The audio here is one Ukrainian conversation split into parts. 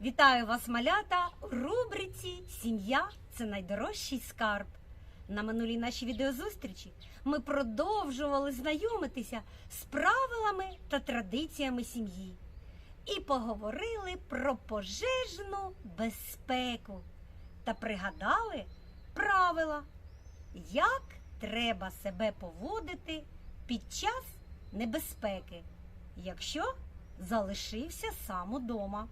Вітаю вас, малята, у рубриці Сім'я це найдорожчий скарб. На минулій нашій відеозустрічі ми продовжували знайомитися з правилами та традиціями сім'ї і поговорили про пожежну безпеку та пригадали правила, як треба себе поводити під час небезпеки, якщо залишився сам удома.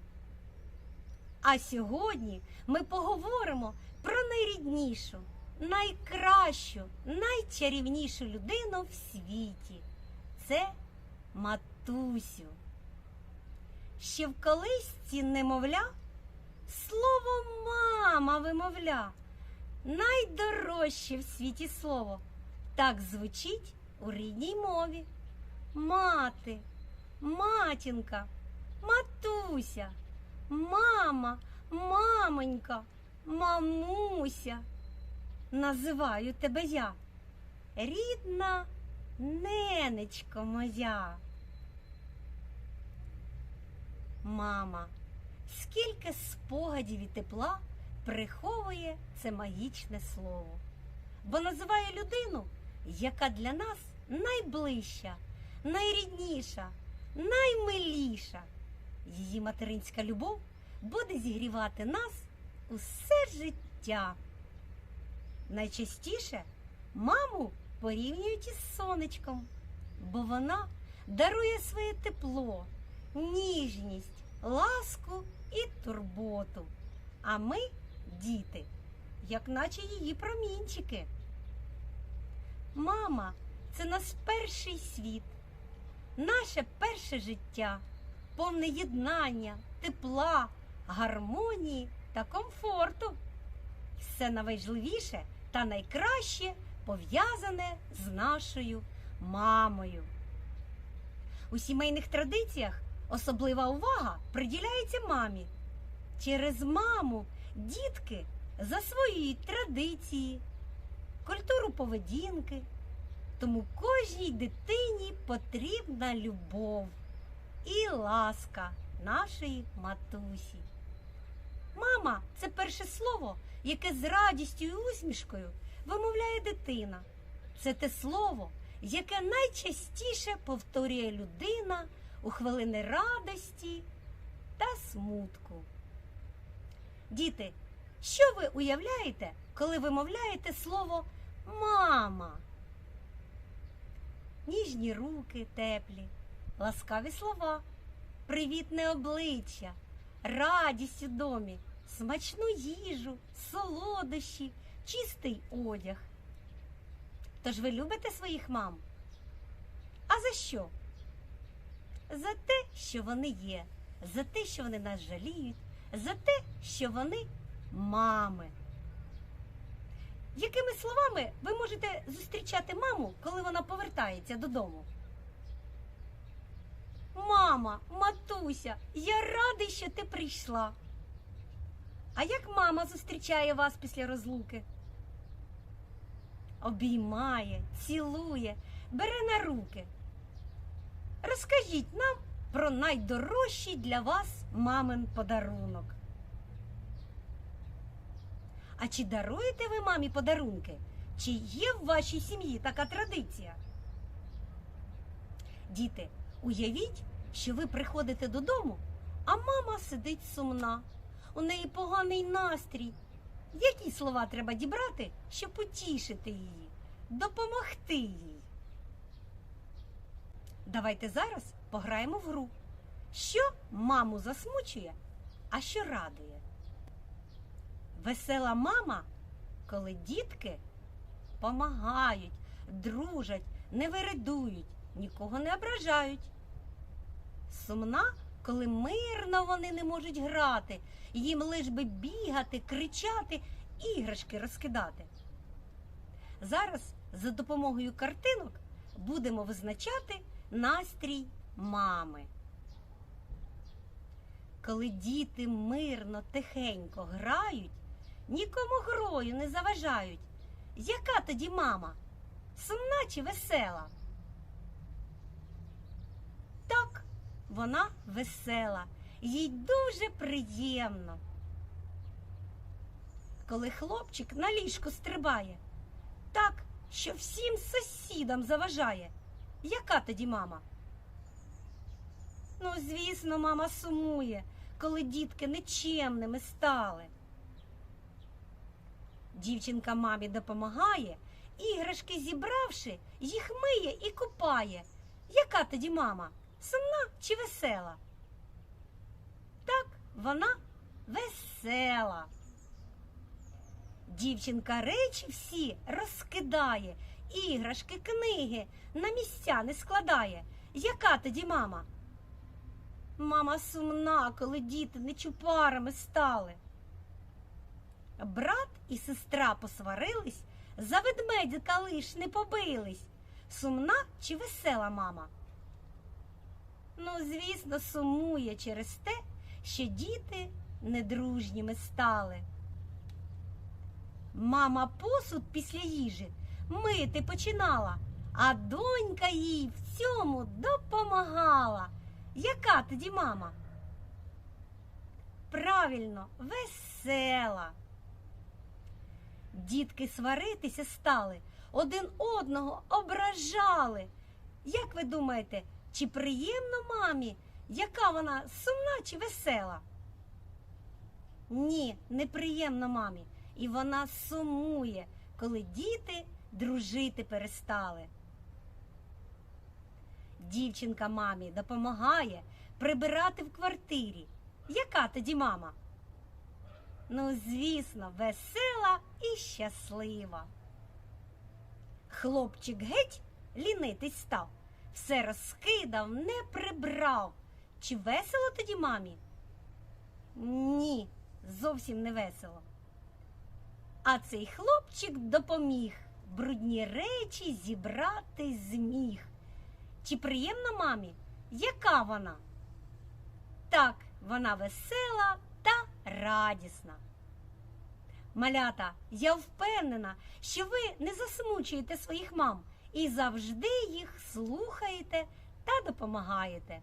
А сьогодні ми поговоримо про найріднішу, найкращу, найчарівнішу людину в світі. Це матусю. Ще в колисці немовля слово мама вимовля. Найдорожче в світі слово. Так звучить у рідній мові. Мати, матінка, матуся. Мама, мамонька, мамуся. Називаю тебе я. Рідна ненечко моя. Мама, скільки спогадів і тепла приховує це магічне слово, бо називає людину, яка для нас найближча, найрідніша, наймиліша. Її материнська любов буде зігрівати нас усе життя. Найчастіше маму порівнюють із сонечком, бо вона дарує своє тепло, ніжність, ласку і турботу. А ми, діти, як наче її промінчики. Мама це наш перший світ, наше перше життя повне єднання, тепла, гармонії та комфорту. Все найважливіше та найкраще пов'язане з нашою мамою. У сімейних традиціях особлива увага приділяється мамі. Через маму дітки засвоюють традиції, культуру поведінки, тому кожній дитині потрібна любов і ласка нашої матусі. Мама це перше слово, яке з радістю і усмішкою вимовляє дитина. Це те слово, яке найчастіше повторює людина у хвилини радості та смутку. Діти, що ви уявляєте, коли вимовляєте слово мама? Ніжні руки теплі, ласкаві слова, привітне обличчя, радість у домі, смачну їжу, солодощі, чистий одяг. Тож ви любите своїх мам? А за що? За те, що вони є, за те, що вони нас жаліють, за те, що вони мами. Якими словами ви можете зустрічати маму, коли вона повертається додому? Мама, матуся, я радий, що ти прийшла. А як мама зустрічає вас після розлуки? Обіймає, цілує, бере на руки. Розкажіть нам про найдорожчий для вас мамин подарунок. А чи даруєте ви мамі подарунки? Чи є в вашій сім'ї така традиція? Діти, уявіть, що ви приходите додому, а мама сидить сумна. У неї поганий настрій. Які слова треба дібрати, щоб утішити її, допомогти їй? Давайте зараз пограємо в гру. Що маму засмучує, а що радує? Весела мама, коли дітки помагають, дружать, не виридують, нікого не ображають. Сумна, коли мирно вони не можуть грати, їм лиш би бігати, кричати, іграшки розкидати. Зараз за допомогою картинок будемо визначати настрій мами. Коли діти мирно, тихенько грають, нікому грою не заважають. Яка тоді мама? Сумна чи весела? Так, вона весела їй дуже приємно. Коли хлопчик на ліжку стрибає, так, що всім сусідам заважає. Яка тоді мама? Ну, звісно, мама сумує, коли дітки нечемними стали. Дівчинка мамі допомагає, іграшки зібравши, їх миє і купає. Яка тоді мама? Сумна чи весела? Так, вона весела. Дівчинка речі всі розкидає, іграшки, книги на місця не складає. Яка тоді мама? Мама сумна, коли діти нечупарами стали. Брат і сестра посварились, за ведмедика лиш не побились. Сумна чи весела мама? Ну, звісно, сумує через те, що діти недружніми стали. Мама посуд після їжі мити починала, а донька їй в цьому допомагала. Яка тоді мама? Правильно, весела. Дітки сваритися стали, один одного ображали. Як ви думаєте, чи приємно мамі, яка вона сумна чи весела? Ні, неприємно мамі. І вона сумує, коли діти дружити перестали. Дівчинка мамі допомагає прибирати в квартирі. Яка тоді мама? Ну, звісно, весела і щаслива. Хлопчик геть лінитись став, все розкидав, не прибрав. Чи весело тоді мамі? Ні, зовсім не весело. А цей хлопчик допоміг брудні речі зібрати зміг. Чи приємна мамі? Яка вона? Так, вона весела та радісна. Малята, я впевнена, що ви не засмучуєте своїх мам і завжди їх слухаєте та допомагаєте.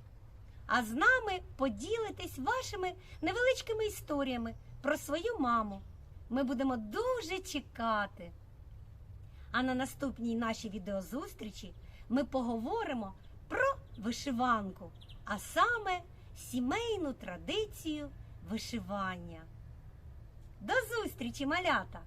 А з нами поділитесь вашими невеличкими історіями про свою маму. Ми будемо дуже чекати. А на наступній нашій відеозустрічі ми поговоримо про вишиванку, а саме сімейну традицію вишивання. До зустрічі, малята!